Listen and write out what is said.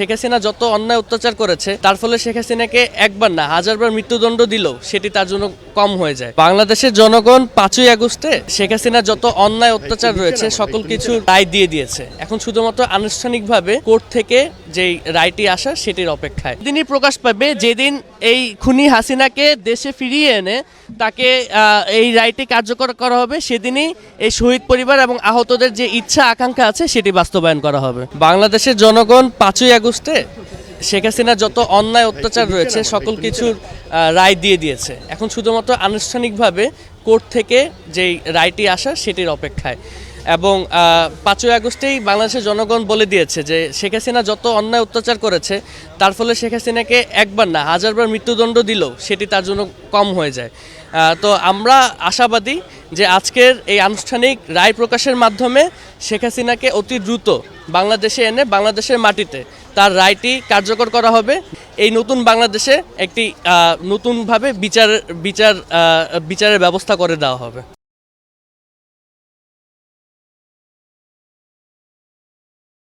শেখ হাসিনা যত অন্যায় অত্যাচার করেছে, তার ফলে শেখ হাসিনাকে একবার না, হাজারবার মৃত্যুদণ্ড দিলেও সেটি তার জন্য কম হয়ে যায়। বাংলাদেশের জনগণ পাঁচই আগস্টে শেখ হাসিনা যত অন্যায় অত্যাচার রয়েছে, সকল কিছু রায় দিয়ে দিয়েছে। এখন শুধুমাত্র আনুষ্ঠানিকভাবে কোর্ট থেকে যেই রায়টি আসা, সেটির অপেক্ষায়। দিনই প্রকাশ পাবে, যেদিন এই খুনি হাসিনাকে দেশে ফিরিয়ে এনে তাকে এই রায়টি কার্যকর করা হবে, সেদিনই এই শহীদ পরিবার এবং আহতদের যে ইচ্ছা আকাঙ্ক্ষা আছে, সেটি বাস্তবায়ন করা হবে। বাংলাদেশের জনগণ পাঁচই আগস্টে শেখ হাসিনার যত অন্যায় অত্যাচার রয়েছে সকল কিছুর রায় দিয়ে দিয়েছে। এখন শুধুমাত্র আনুষ্ঠানিকভাবে কোর্ট থেকে যেই রায়টি আসা সেটির অপেক্ষায়। এবং পাঁচই আগস্টেই বাংলাদেশের জনগণ বলে দিয়েছে যে শেখ হাসিনা যত অন্যায় অত্যাচার করেছে, তার ফলে শেখ হাসিনাকে একবার না, হাজারবার মৃত্যুদণ্ড দিলেও সেটি তার জন্য কম হয়ে যায়। তো আমরা আশাবাদী যে আজকের এই আনুষ্ঠানিক রায় প্রকাশের মাধ্যমে শেখ হাসিনাকে অতি দ্রুত বাংলাদেশে এনে বাংলাদেশের মাটিতে তার রায়টি কার্যকর করা হবে। এই নতুন বাংলাদেশে একটি নতুনভাবে বিচার বিচার বিচারের ব্যবস্থা করে দেওয়া হবে।